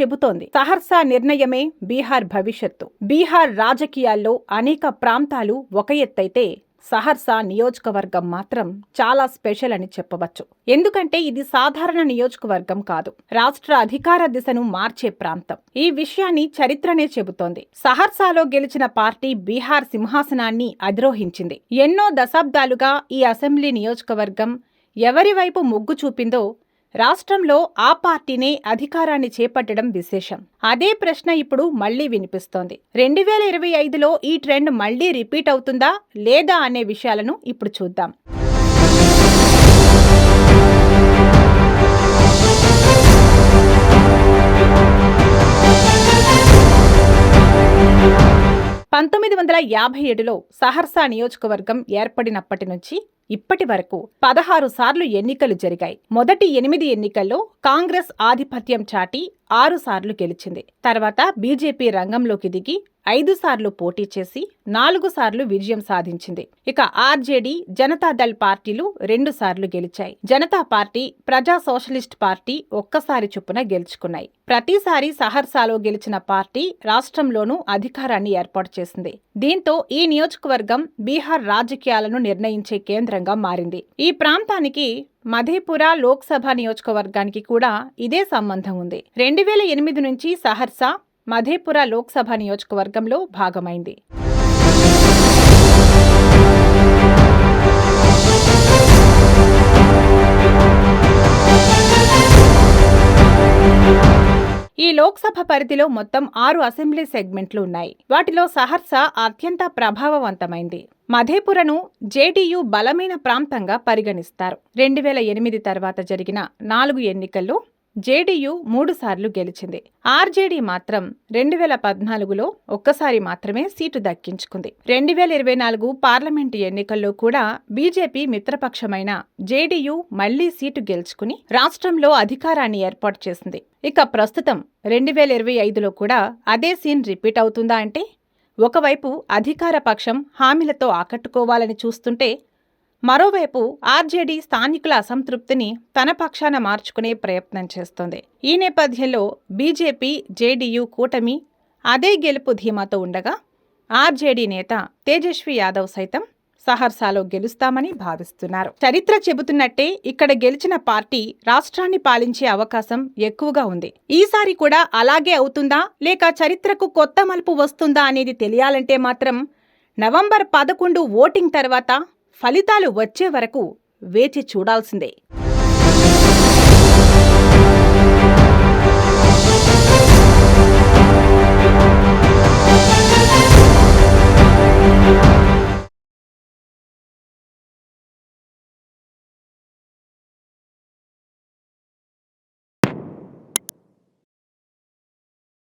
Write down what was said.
చెబుతోంది. సహర్సా నిర్ణయమే బీహార్ భవిష్యత్తు. బీహార్ రాజకీయాల్లో అనేక ప్రాంతాలు ఒక ఎత్తైతే సహర్సా నియోజకవర్గం మాత్రం చాలా స్పెషల్ అని చెప్పవచ్చు. ఎందుకంటే ఇది సాధారణ నియోజకవర్గం కాదు. రాష్ట్ర అధికార దిశను మార్చే ప్రాంతం. ఈ విషయాన్ని చరిత్రనే చెబుతోంది. సహర్సాలో గెలిచిన పార్టీ బీహార్ సింహాసనాన్ని అధిరోహించింది. ఎన్నో దశాబ్దాలుగా ఈ అసెంబ్లీ నియోజకవర్గం ఎవరి వైపు మొగ్గు చూపిందో రాష్ట్రంలో ఆ పార్టీనే అధికారాన్ని చేపట్టడం విశేషం. అదే ప్రశ్న ఇప్పుడు మళ్ళీ వినిపిస్తోంది. రెండు వేల ఇరవై ఐదులో ఈ ట్రెండ్ మళ్ళీ రిపీట్ అవుతుందా లేదా అనే విషయాలను ఇప్పుడు చూద్దాం. పంతొమ్మిది వందల యాభై ఏడులో సహర్సా నియోజకవర్గం ఏర్పడినప్పటి నుంచి ఇప్పటి వరకు పదహారు సార్లు ఎన్నికలు జరిగాయి. మొదటి ఎనిమిది ఎన్నికల్లో కాంగ్రెస్ ఆధిపత్యం చాటి ఆరు సార్లు గెలిచింది. తర్వాత బీజేపీ రంగంలోకి దిగి ఐదు సార్లు పోటీ చేసి నాలుగు సార్లు విజయం సాధించింది. ఇక ఆర్జేడీ జనతాదళ్ పార్టీలు రెండు సార్లు గెలిచాయి. Janata Party Praja Socialist Party ఒక్కసారి చొప్పున గెలుచుకున్నాయి. ప్రతిసారి సహర్సాలో గెలిచిన పార్టీ రాష్ట్రంలోనూ అధికారాన్ని ఏర్పాటు చేసింది. దీంతో ఈ నియోజకవర్గం బీహార్ రాజకీయాలను నిర్ణయించే కేంద్రంగా మారింది. ఈ ప్రాంతానికి మధేపుర లోక్సభ నియోజకవర్గానికి కూడా ఇదే సంబంధం ఉంది. రెండు వేల ఎనిమిది నుంచి సహర్సా మధేపుర లోక్సభ నియోజకవర్గంలో భాగమైంది. ఈ లోక్సభ పరిధిలో మొత్తం ఆరు అసెంబ్లీ సెగ్మెంట్లు ఉన్నాయి. వాటిలో సహర్సా అత్యంత ప్రభావవంతమైంది. మధేపురను జేడీయూ బలమైన ప్రాంతంగా పరిగణిస్తారు. రెండు వేల ఎనిమిది తర్వాత జరిగిన నాలుగు ఎన్నికల్లో జేడీయూ మూడుసార్లు గెలిచింది. ఆర్జేడీ మాత్రం రెండు వేల పద్నాలుగులో ఒక్కసారి మాత్రమే సీటు దక్కించుకుంది. రెండు వేల ఇరవై నాలుగు పార్లమెంటు ఎన్నికల్లో కూడా బీజేపీ మిత్రపక్షమైన జేడీయూ మళ్ళీ సీటు గెలుచుకుని రాష్ట్రంలో అధికారాన్ని ఏర్పాటు చేసింది. ఇక ప్రస్తుతం రెండు వేల ఇరవై ఐదులో కూడా అదే సీన్ రిపీట్ అవుతుందా అంటే ఒకవైపు అధికార పక్షం హామీలతో ఆకట్టుకోవాలని చూస్తుంటే మరోవైపు ఆర్జేడీ స్థానికుల అసంతృప్తిని తన పక్షాన మార్చుకునే ప్రయత్నం చేస్తోంది. ఈ నేపథ్యంలో బీజేపీ జేడీయూ కూటమి అదే గెలుపు ధీమాతో ఉండగా ఆర్జేడీ నేత తేజస్వి యాదవ్ సైతం సహర్సాలో గెలుస్తామని భావిస్తున్నారు. చరిత్ర చెబుతున్నట్టే ఇక్కడ గెలిచిన పార్టీ రాష్ట్రాన్ని పాలించే అవకాశం ఎక్కువగా ఉంది. ఈసారి కూడా అలాగే అవుతుందా? లేక చరిత్రకు కొత్త మలుపు వస్తుందా అనేది తెలియాలంటే మాత్రం నవంబర్ పదకొండు ఓటింగ్ తర్వాత ఫలితాలు వచ్చే వరకు వేచి చూడాల్సిందే.